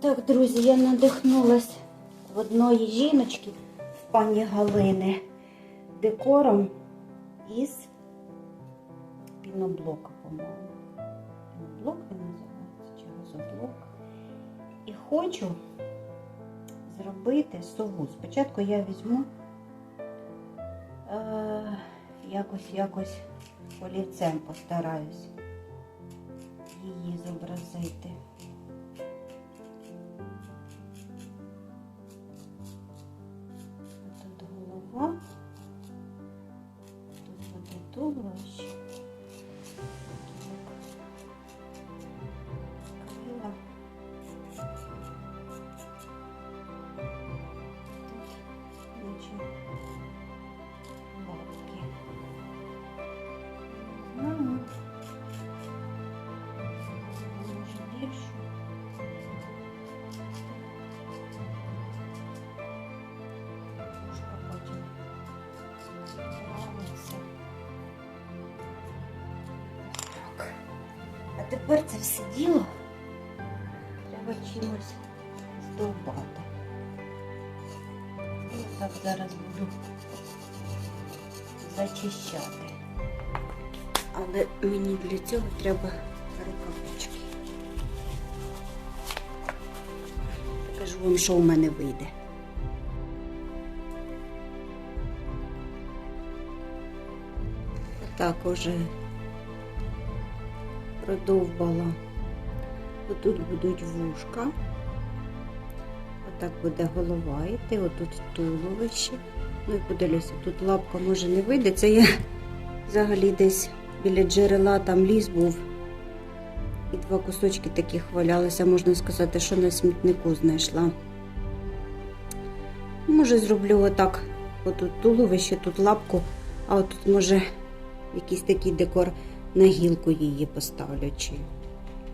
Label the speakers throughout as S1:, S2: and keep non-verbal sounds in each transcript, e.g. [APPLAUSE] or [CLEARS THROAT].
S1: Так, друзі, я надихнулась в одної жіночки в пані Галини декором із піноблока, по-моєму. Піноблок він називається чи газоблок. І хочу зробити сову. Спочатку я візьму е, якось якось олівцем постараюсь тут тепер це все діло треба чимось здовбати. Я так зараз буду зачищати. Але мені для цього треба рукавички. Покажу вам, що у мене вийде. Так уже продовбала. Отут будуть вушка. Отак буде голова йти, отут туловище. Ну і подивлюся, тут лапка може не вийде. Це я взагалі десь біля джерела там ліс був. І два кусочки таких валялися, можна сказати, що на смітнику знайшла. Може, зроблю отак, отут туловище, тут лапку, а отут, може, якийсь такий декор на гілку її поставлю, чи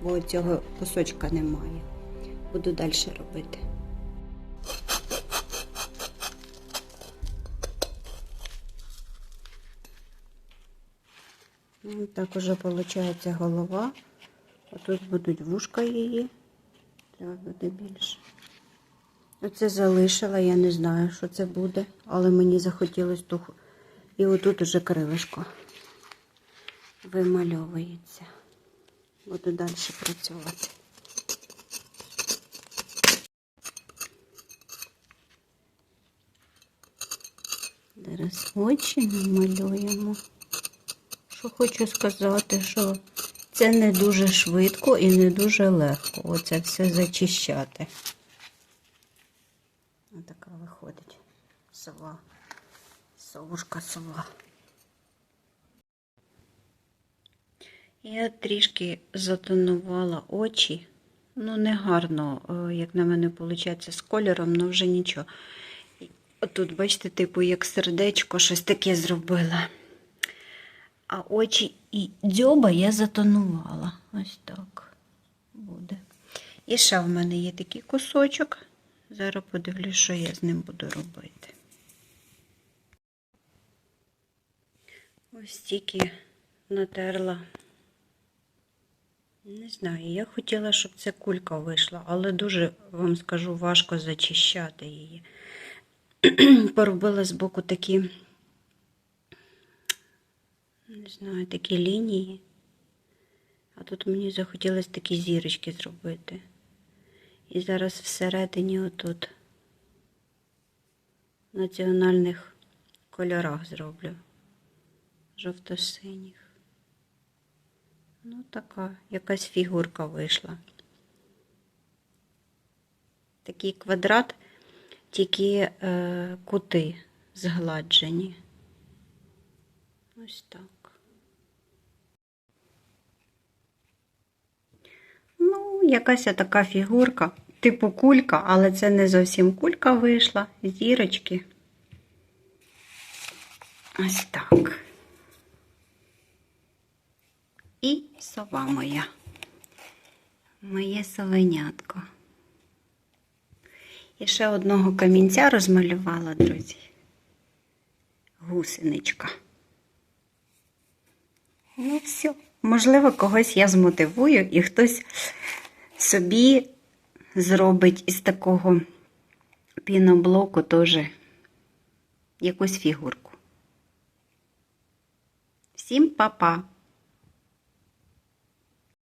S1: бо цього кусочка немає. Буду далі робити. Ну, так уже виходить голова. А тут будуть вушка її. Треба буде більше. Оце залишила, я не знаю, що це буде, але мені захотілося туху. І отут уже крилишко вимальовується. Буду далі працювати. Зараз очі намалюємо. Що хочу сказати, що це не дуже швидко і не дуже легко. Оце все зачищати. Ось така виходить сова. Совушка сова. Я трішки затонувала очі. Ну, не гарно, е, як на мене виходить, з кольором, але вже нічого. І Отут, бачите, типу, як сердечко, щось таке зробила. А очі і дзьоба я затонувала. Ось так буде. І ще в мене є такий кусочок. Зараз подивлюсь, що я з ним буду робити. Ось тільки натерла. Не знаю, я хотіла, щоб ця кулька вийшла, але дуже, вам скажу, важко зачищати її. [CLEARS THROAT] Поробила збоку такі, не знаю, такі лінії. А тут мені захотілося такі зірочки зробити. І зараз всередині отут в національних кольорах зроблю. Жовто-синіх. Ну, така якась фігурка вийшла. Такий квадрат, тільки е, кути згладжені. Ось так. Ну, якась така фігурка, типу кулька, але це не зовсім кулька вийшла, зірочки. Ось так. І сова моя. Моє совенятко. І ще одного камінця розмалювала, друзі. Гусеничка. Ну, все. Можливо, когось я змотивую і хтось собі зробить із такого піноблоку теж якусь фігурку. Всім па-па!